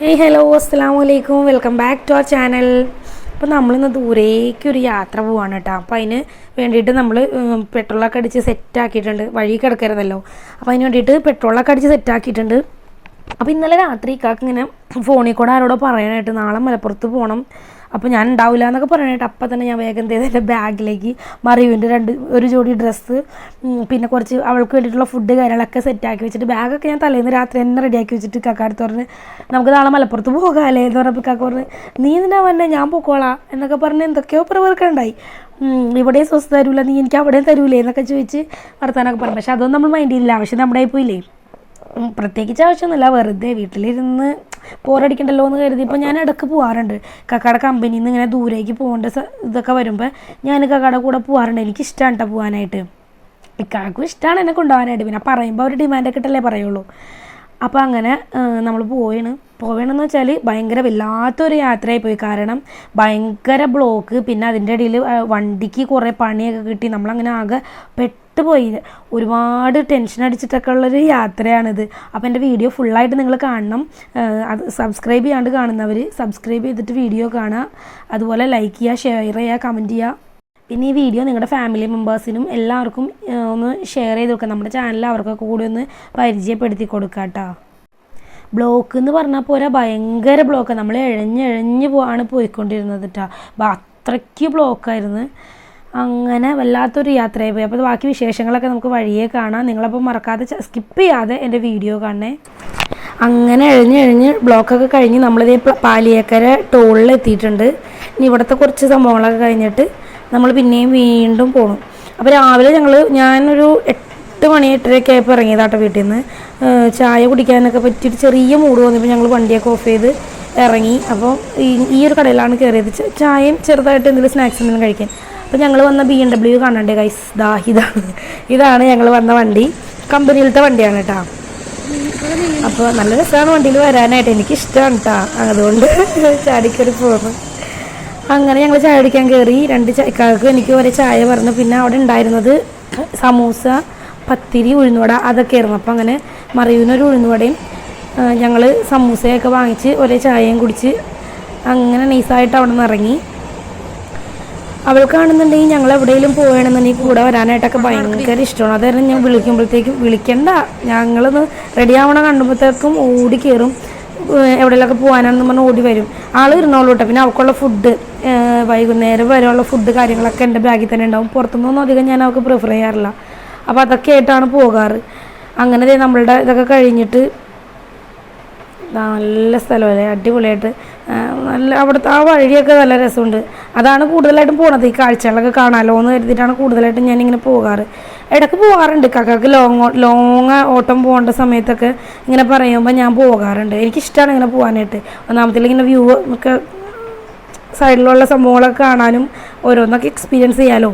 Hey hello അസ്സാം വലൈക്കും welcome back to our channel അപ്പോൾ നമ്മളിന്ന് ദൂരേക്ക് ഒരു യാത്ര പോവാണ് കേട്ടോ അപ്പോൾ അതിന് വേണ്ടിയിട്ട് നമ്മൾ പെട്രോളൊക്കെ അടിച്ച് സെറ്റ് ആക്കിയിട്ടുണ്ട്. വഴി കിടക്കരുതല്ലോ. അപ്പോൾ അതിന് വേണ്ടിയിട്ട് പെട്രോളൊക്കെ അടിച്ച് സെറ്റ് ആക്കിയിട്ടുണ്ട്. അപ്പോൾ ഇന്നലെ രാത്രി കാക്ക് ഇങ്ങനെ ഫോണിൽ കൂടെ ആരോടോ പറയാനായിട്ട് നാളെ മലപ്പുറത്ത് പോകണം അപ്പോൾ ഞാൻ ഉണ്ടാവില്ല എന്നൊക്കെ പറയാനായിട്ട് അപ്പം തന്നെ ഞാൻ വേഗം ചെയ്ത്? എന്റെ ബാഗിലേക്ക് മറിയുവിന്റെ രണ്ട് ഒരു ജോഡി ഡ്രസ്സ് പിന്നെ കുറച്ച് അവൾക്ക് വേണ്ടിയിട്ടുള്ള ഫുഡ് കാര്യങ്ങളൊക്കെ സെറ്റാക്കി വെച്ചിട്ട് ബാഗൊക്കെ ഞാൻ തലേന്ന് രാത്രി തന്നെ റെഡിയാക്കി വെച്ചിട്ട് കക്കാടുത്ത് പറഞ്ഞ് നമുക്ക് നാളെ മലപ്പുറത്ത് പോകാമല്ലേ എന്ന് പറഞ്ഞപ്പോൾ കാക്ക പറഞ്ഞ് നീ എന്തിനാ വന്നെ? ഞാൻ പോക്കോളാം. എന്നൊക്കെ പറഞ്ഞ് എന്തൊക്കെയോ പ്രവർക്കുണ്ടായി ഇവിടെയും സ്വസ്ഥ തരൂല നീ എനിക്ക് അവിടെയും തരൂലേ എന്നൊക്കെ ചോദിച്ച് വർത്താനൊക്കെ പറഞ്ഞു. പക്ഷെ അതൊന്നും നമ്മൾ മൈൻഡ് ചെയ്തില്ല. ആവശ്യം നമ്മുടെ ആയി പോയില്ലേ? പ്രത്യേകിച്ച് ആവശ്യമൊന്നുമില്ല. വെറുതെ വീട്ടിലിരുന്ന് പോരടിക്കണ്ടല്ലോ എന്ന് കരുതി ഇപ്പം ഞാൻ ഇടയ്ക്ക് പോകാറുണ്ട് കക്കാടെ കമ്പനിയിൽ നിന്ന് ഇങ്ങനെ ദൂരേക്ക് പോകേണ്ട ഇതൊക്കെ വരുമ്പോൾ ഞാൻ കക്കാടെ കൂടെ പോകാറുണ്ട് എനിക്ക് ഇഷ്ടമാണ് കേട്ടോ പോകാനായിട്ട് ഇക്കാക്കും ഇഷ്ടമാണ് എന്നെ കൊണ്ടുപോകാനായിട്ട്. പിന്നെ പറയുമ്പോൾ ഒരു ഡിമാൻഡ് കിട്ടല്ലേ പറയുള്ളൂ. അപ്പോൾ അങ്ങനെ നമ്മൾ പോവാണ്. പോവേണമെന്ന് വെച്ചാൽ ഭയങ്കര വല്ലാത്തൊരു യാത്രയായി പോയി കാരണം ഭയങ്കര ബ്ലോക്ക് പിന്നെ അതിന്റെ ഇടയിൽ വണ്ടിക്ക് കുറേ പണിയൊക്കെ കിട്ടി. നമ്മളങ്ങനെ ആകെ പെട്ടുപോയി. ഒരുപാട് ടെൻഷൻ അടിച്ചിട്ടൊക്കെ ഉള്ളൊരു യാത്രയാണിത്. അപ്പോൾ എന്റെ വീഡിയോ ഫുള്ളായിട്ട് നിങ്ങൾ കാണണം. അത് സബ്സ്ക്രൈബ് ചെയ്യാണ്ട് കാണുന്നവർ സബ്സ്ക്രൈബ് ചെയ്തിട്ട് വീഡിയോ കാണുക അതുപോലെ ലൈക്ക് ചെയ്യുക ഷെയർ ചെയ്യുക കമന്റ് ചെയ്യുക പിന്നെ ഈ വീഡിയോ നിങ്ങളുടെ ഫാമിലി മെമ്പേഴ്സിനും എല്ലാവർക്കും ഒന്ന് ഷെയർ ചെയ്ത് കൊടുക്കുക നമ്മുടെ ചാനൽ അവർക്കൊക്കെ കൂടി ഒന്ന് പരിചയപ്പെടുത്തി കൊടുക്കുക കേട്ടോ ബ്ലോക്ക് എന്ന് പറഞ്ഞാൽ പോരാ ഭയങ്കര ബ്ലോക്ക് നമ്മൾ എഴഞ്ഞ് എഴഞ്ഞ് പോവാണ് പോയിക്കൊണ്ടിരുന്നത് കേട്ടോ അത്രയ്ക്ക് ബ്ലോക്കായിരുന്നു അങ്ങനെ വല്ലാത്തൊരു യാത്രയായി പോയി. അപ്പോൾ ബാക്കി വിശേഷങ്ങളൊക്കെ നമുക്ക് വഴിയേ കാണാം. നിങ്ങളപ്പോൾ മറക്കാതെ സ്കിപ്പ് ചെയ്യാതെ എന്റെ വീഡിയോ കാണണേ. അങ്ങനെ എഴിഞ്ഞ് എഴിഞ്ഞ് ബ്ലോക്കൊക്കെ കഴിഞ്ഞ് നമ്മളിതേ പാലിയേക്കര ടോളിൽ എത്തിയിട്ടുണ്ട്. ഇനി ഇവിടുത്തെ കുറച്ച് സംഭവങ്ങളൊക്കെ കഴിഞ്ഞിട്ട് നമ്മൾ പിന്നെയും വീണ്ടും പോകണം അപ്പോൾ രാവിലെ ഞങ്ങൾ ഞാനൊരു എട്ട് മണി എട്ടരയൊക്കെ ആയപ്പോൾ ഇറങ്ങിയതാട്ടോ വീട്ടിൽ നിന്ന് ചായ കുടിക്കാനൊക്കെ പറ്റിയിട്ട് ചെറിയ മൂട് വന്നപ്പോൾ ഞങ്ങൾ വണ്ടിയൊക്കെ ഓഫ് ചെയ്ത് ഇറങ്ങി. അപ്പോൾ ഈ ഈ ഒരു കടയിലാണ് കയറിയത് ചായയും ചെറുതായിട്ട് എന്തെങ്കിലും സ്നാക്സ് എന്തെങ്കിലും കഴിക്കാൻ. അപ്പോൾ ഞങ്ങൾ വന്ന ബി എം ഡബ്ല്യു കാണണ്ടേ ഗൈസ് ദാ ഇതാണ് ഇതാണ് ഞങ്ങൾ വന്ന വണ്ടി. കമ്പനിയിലത്തെ വണ്ടിയാണ് കേട്ടോ അപ്പോൾ നല്ല രസമാണ് വണ്ടിയിൽ വരാനായിട്ട്. എനിക്ക് ഇഷ്ടമാണ് കേട്ടോ അതുകൊണ്ട് ചാടിക്കറി പോകുന്നു അങ്ങനെ ഞങ്ങൾ ചായ കുടിക്കാൻ കയറി രണ്ട് ചായക്കാർക്ക് എനിക്ക് ഒരേ ചായ പറഞ്ഞു. പിന്നെ അവിടെ ഉണ്ടായിരുന്നത് സമൂസ പത്തിരി ഉഴുന്നുവട അതൊക്കെ ആയിരുന്നു അപ്പോൾ അങ്ങനെ മറിയൂനൊരു ഉഴുന്നുവടയും ഞങ്ങൾ സമൂസയൊക്കെ വാങ്ങിച്ച് ഒരേ ചായയും കുടിച്ച് അങ്ങനെ നൈസായിട്ട് അവിടെ നിന്ന് ഇറങ്ങി. അവൾക്കാണെന്നുണ്ടെങ്കിൽ ഞങ്ങൾ എവിടെയെങ്കിലും പോവുകയാണെന്നുണ്ടെങ്കിൽ കൂടെ വരാനായിട്ടൊക്കെ ഭയങ്കര ഇഷ്ടമാണ്. അതായത് ഞാൻ വിളിക്കുമ്പോഴത്തേക്കും വിളിക്കണ്ട. ഞങ്ങളൊന്ന് റെഡി ആവണ കണ്ടുമ്പോഴത്തേക്കും ഓടി കയറും എവിടെയെങ്കിലൊക്കെ പോകാനാണെന്ന് പറഞ്ഞ് ഓടി വരും. ആൾ ഇരുന്നോളൂ കേട്ടോ പിന്നെ അവൾക്കുള്ള ഫുഡ് വൈകുന്നേരം വരെയുള്ള ഫുഡ് കാര്യങ്ങളൊക്കെ എന്റെ ബാഗിൽ തന്നെ ഉണ്ടാവും. പുറത്തുനിന്നൊന്നും അധികം ഞാൻ അവൾക്ക് പ്രിഫർ ചെയ്യാറില്ല. അപ്പോൾ അതൊക്കെ ആയിട്ടാണ് പോകാറ്. അങ്ങനെ നമ്മളുടെ ഇതൊക്കെ കഴിഞ്ഞിട്ട് നല്ല സ്ഥലമല്ലേ? അടിപൊളിയായിട്ട്. നല്ല അവിടുത്തെ ആ വഴിയൊക്കെ നല്ല രസമുണ്ട്. അതാണ് കൂടുതലായിട്ടും പോണത്. ഈ കാഴ്ചകളൊക്കെ കാണാമല്ലോ എന്ന് കരുതിയിട്ടാണ് കൂടുതലായിട്ടും ഞാനിങ്ങനെ പോകാറ്. ഇടയ്ക്ക് പോകാറുണ്ട്. കക്കാക്ക് ലോങ് ലോങ് ഓട്ടം പോകേണ്ട സമയത്തൊക്കെ ഇങ്ങനെ പറയുമ്പോൾ ഞാൻ പോകാറുണ്ട്. എനിക്കിഷ്ടമാണ് ഇങ്ങനെ പോകാനായിട്ട്. ഒന്നാമത്തിൽ ഇങ്ങനെ വ്യൂ ഒക്കെ സൈഡിലുള്ള സംഭവങ്ങളൊക്കെ കാണാനും ഓരോന്നൊക്കെ എക്സ്പീരിയൻസ് ചെയ്യാമല്ലോ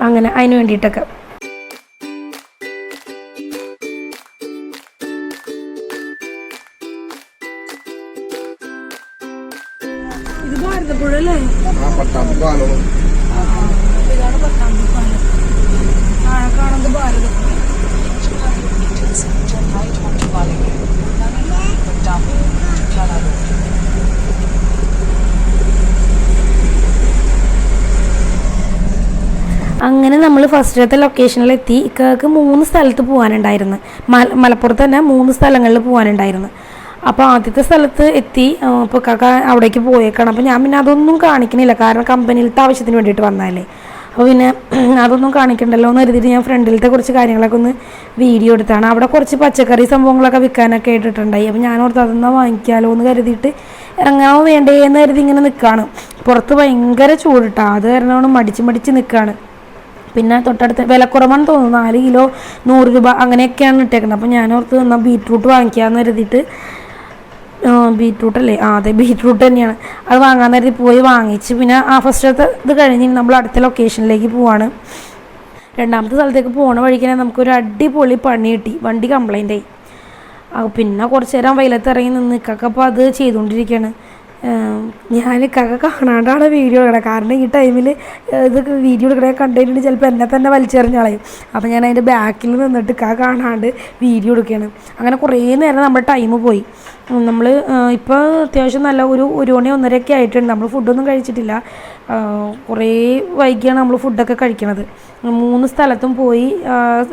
അങ്ങനെ അതിന് വേണ്ടിയിട്ടൊക്കെ. ഇത് ഭാരതപ്പുഴ അല്ലേ? ആ പട്ടാമ്പി പാലം ഇതാണ് പത്താം പാലം. താഴെ കാണുന്നത് ഭാരതപ്പുഴ അങ്ങനെ നമ്മൾ ഫസ്റ്റത്തെ ലൊക്കേഷനിലെത്തി ഇക്കാക്ക് മൂന്ന് സ്ഥലത്ത് പോകാനുണ്ടായിരുന്നു മല മലപ്പുറത്ത് തന്നെ മൂന്ന് സ്ഥലങ്ങളിൽ പോകാനുണ്ടായിരുന്നു അപ്പോൾ ആദ്യത്തെ സ്ഥലത്ത് എത്തി അപ്പോൾ കാക്ക അവിടേക്ക് പോയേക്കാണ്. അപ്പോൾ ഞാൻ പിന്നെ അതൊന്നും കാണിക്കണില്ല. കാരണം കമ്പനിയിലത്തെ ആവശ്യത്തിന് വേണ്ടിയിട്ട് വന്നാലേ. അപ്പോൾ പിന്നെ അതൊന്നും കാണിക്കണ്ടല്ലോ എന്ന് കരുതിയിട്ട് ഞാൻ ഫ്രണ്ടിലത്തെ കുറച്ച് കാര്യങ്ങളൊക്കെ ഒന്ന് വീഡിയോ എടുത്താണ്. അവിടെ കുറച്ച് പച്ചക്കറി സംഭവങ്ങളൊക്കെ വിൽക്കാനൊക്കെ ഇട്ടിട്ടുണ്ടായി അപ്പോൾ ഞാൻ ഓർത്ത് അതൊന്നും വാങ്ങിക്കാലോ എന്ന് കരുതിയിട്ട് ഇറങ്ങാമോ വേണ്ടേ എന്ന് കരുതി ഇങ്ങനെ നിൽക്കുകയാണ് പുറത്ത് ഭയങ്കര ചൂടിട്ടാണ് അത് കാരണമാണ് മടിച്ച് മടിച്ച് നിൽക്കുകയാണ് പിന്നെ തൊട്ടടുത്ത് വിലക്കുറവാണെന്ന് തോന്നുന്നു. നാല് കിലോ നൂറ് രൂപ അങ്ങനെയൊക്കെയാണ് ഇട്ടേക്കുന്നത്. അപ്പോൾ ഞാൻ ഓർത്ത് എന്നാൽ ബീറ്റ്റൂട്ട് വാങ്ങിക്കാമെന്ന് കരുതിയിട്ട് ബീറ്റ്റൂട്ട് അല്ലേ? ആ അതെ ബീറ്റ്റൂട്ട് തന്നെയാണ്. അത് വാങ്ങാൻ നേരത്തെ പോയി വാങ്ങിച്ച് പിന്നെ ആ ഫസ്റ്റത്തെ ഇത് കഴിഞ്ഞ് നമ്മൾ അടുത്ത ലൊക്കേഷനിലേക്ക് പോവാണ്. രണ്ടാമത്തെ സ്ഥലത്തേക്ക് പോണ വഴിക്ക് നമുക്കൊരു അടിപൊളി പണി കിട്ടി. വണ്ടി കംപ്ലൈന്റ് ആയി. പിന്നെ കുറച്ച് നേരം വെയിലത്ത് ഇറങ്ങി നിന്ന് ഇക്കൊക്കെ അപ്പോൾ അത് ചെയ്തുകൊണ്ടിരിക്കുകയാണ്. ഞാൻ കക കാണാണ്ടാണ് വീഡിയോ എടുക്കണത് കാരണം ഈ ടൈമിൽ ഇത് വീഡിയോ എടുക്കണ കണ്ടിട്ടുണ്ട് ചിലപ്പോൾ എന്നെ തന്നെ വലിച്ചെറിഞ്ഞ് കളയും അപ്പോൾ ഞാൻ അതിന്റെ ബാക്കിൽ നിന്നിട്ട് കക കാണാണ്ട് വീഡിയോ എടുക്കുകയാണ് അങ്ങനെ കുറേ നേരം നമ്മുടെ ടൈം പോയി. നമ്മൾ ഇപ്പോൾ അത്യാവശ്യം നല്ല ഒരു ഒരു മണി ഒന്നരയൊക്കെ ആയിട്ടുണ്ട്. നമ്മൾ ഫുഡൊന്നും കഴിച്ചിട്ടില്ല. കുറേ വൈകിയാണ് നമ്മൾ ഫുഡൊക്കെ കഴിക്കണത്. മൂന്ന് സ്ഥലത്തും പോയി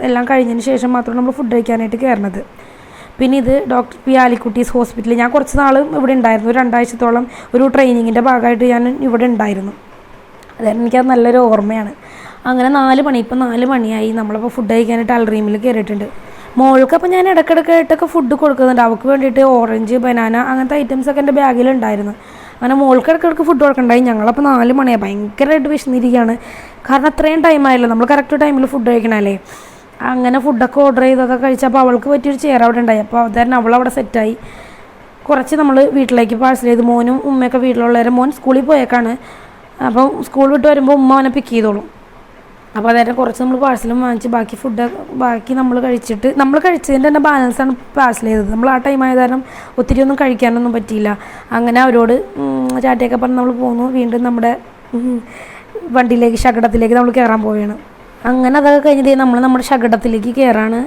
എല്ലാം കഴിഞ്ഞതിന് ശേഷം മാത്രം നമ്മൾ ഫുഡ് കഴിക്കാനായിട്ട് കയറണത് പിന്നെ ഇത് ഡോക്ടർ പി ആലിക്കുട്ടീസ് ഹോസ്പിറ്റലിൽ ഞാൻ കുറച്ച് നാൾ ഇവിടെ ഉണ്ടായിരുന്നു. രണ്ടാഴ്ചത്തോളം ഒരു ട്രെയിനിങ്ങിന്റെ ഭാഗമായിട്ട് ഞാൻ ഇവിടെ ഉണ്ടായിരുന്നു. അതായത് എനിക്കത് നല്ലൊരു ഓർമ്മയാണ്. അങ്ങനെ നാല് മണി ഇപ്പം നാല് മണിയായി. നമ്മളിപ്പോൾ ഫുഡ് കഴിക്കാനായിട്ട് അൽറീമിൽ കയറിയിട്ടുണ്ട്. മോൾക്ക് അപ്പം ഞാൻ ഇടയ്ക്കിടയ്ക്കായിട്ടൊക്കെ ഫുഡ് കൊടുക്കുന്നുണ്ട്. അവൾക്ക് വേണ്ടിയിട്ട് ഓറഞ്ച് ബനാന അങ്ങനത്തെ ഐറ്റംസ് ഒക്കെ എന്റെ ബാഗിലുണ്ടായിരുന്നു അങ്ങനെ മോൾക്ക് ഇടയ്ക്കിടയ്ക്ക് ഫുഡ് കൊടുക്കണ്ടായി. ഞങ്ങളപ്പോൾ നാല് മണിയാണ് ഭയങ്കരമായിട്ട് വിശന്നിരിക്കുകയാണ്. കാരണം അത്രയും ടൈം ആയല്ലോ. നമ്മൾ കറക്റ്റ് ടൈമിൽ ഫുഡ് കഴിക്കണമല്ലേ അങ്ങനെ ഫുഡൊക്കെ ഓർഡർ ചെയ്തൊക്കെ കഴിച്ചപ്പോൾ അവൾക്ക് പറ്റിയൊരു ചെയർ അവിടെ ഉണ്ടായി. അപ്പോൾ അതുകാരണം അവളവിടെ സെറ്റായി കുറച്ച് നമ്മൾ വീട്ടിലേക്ക് പാഴ്സൽ ചെയ്ത് മോനും ഉമ്മയൊക്കെ വീട്ടിലുള്ളവരെ മോൻ സ്കൂളിൽ പോയേക്കാണ്. അപ്പോൾ സ്കൂൾ വിട്ട് വരുമ്പോൾ ഉമ്മ അവനെ പിക്ക് ചെയ്തോളും. അപ്പോൾ അതായത് കുറച്ച് നമ്മൾ പാഴ്സലും വാങ്ങിച്ച് ബാക്കി ഫുഡ് ബാക്കി നമ്മൾ കഴിച്ചിട്ട് നമ്മൾ കഴിച്ചതിന്റെ തന്നെ ബാലൻസാണ് പാഴ്സൽ ചെയ്തത്. നമ്മൾ ആ ടൈം ആയ കാരണം ഒത്തിരി ഒന്നും കഴിക്കാനൊന്നും പറ്റിയില്ല. അങ്ങനെ അവരോട് ചാറ്റയൊക്കെ പറഞ്ഞ് നമ്മൾ പോന്നു. വീണ്ടും നമ്മുടെ വണ്ടിയിലേക്ക് ശകടത്തിലേക്ക് നമ്മൾ കയറാൻ പോവുകയാണ്. അങ്ങനെ അതൊക്കെ കഴിഞ്ഞിട്ട് നമ്മൾ നമ്മുടെ ശകടത്തിലേക്ക് കയറാണ്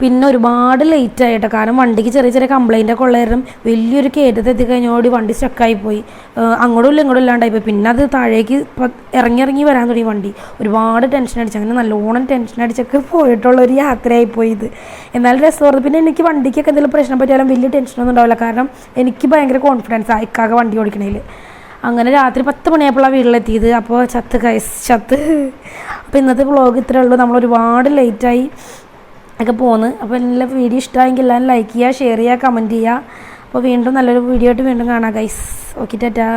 പിന്നെ ഒരുപാട് ലേറ്റ് ആയിട്ട്. കാരണം വണ്ടിക്ക് ചെറിയ ചെറിയ കംപ്ലൈന്റ് ഒക്കെ ഉള്ളായിരുന്നു. വലിയൊരു കയറ്റത്ത് എത്തിക്കഴിഞ്ഞോടി വണ്ടി സ്റ്റക്കായി പോയി. അങ്ങോട്ടും ഇല്ല ഇങ്ങോട്ടും ഇല്ലാണ്ടായി പിന്നെ അത് താഴേക്ക് ഇറങ്ങി ഇറങ്ങി വരാൻ തുടങ്ങി വണ്ടി. ഒരുപാട് ടെൻഷൻ അടിച്ച്. അങ്ങനെ നല്ലോണം ടെൻഷൻ അടിച്ചൊക്കെ പോയിട്ടുള്ള ഒരു യാത്രയായി പോയി ഇത്. എന്നാലും രസമായിരുന്നു പിന്നെ എനിക്ക് വണ്ടിക്കൊക്കെ എന്തെങ്കിലും പ്രശ്നം പറ്റിയാലും വലിയ ടെൻഷനൊന്നും ഉണ്ടാവില്ല. കാരണം എനിക്ക് ഭയങ്കര കോൺഫിഡൻസ് ആയിക്കാകെ വണ്ടി ഓടിക്കണേൽ അങ്ങനെ രാത്രി പത്ത് മണിയായപ്പോഴാണ് വീട്ടിലെത്തിയത്. അപ്പോൾ ചത്ത് കൈസ് ചത്ത്. അപ്പോൾ ഇന്നത്തെ വ്ളോഗ് ഇത്രേ ഉള്ളൂ. നമ്മൾ ഒരുപാട് ലേറ്റായി ഒക്കെ പോന്ന്. അപ്പോൾ എല്ലാ വീഡിയോ ഇഷ്ടമായെങ്കിൽ എല്ലാവരും ലൈക്ക് ചെയ്യുക ഷെയർ ചെയ്യുക കമന്റ് ചെയ്യുക. അപ്പോൾ വീണ്ടും നല്ലൊരു വീഡിയോ ആയിട്ട് വീണ്ടും കാണാം ഗൈസ് ഓക്കെ ടാറ്റാ.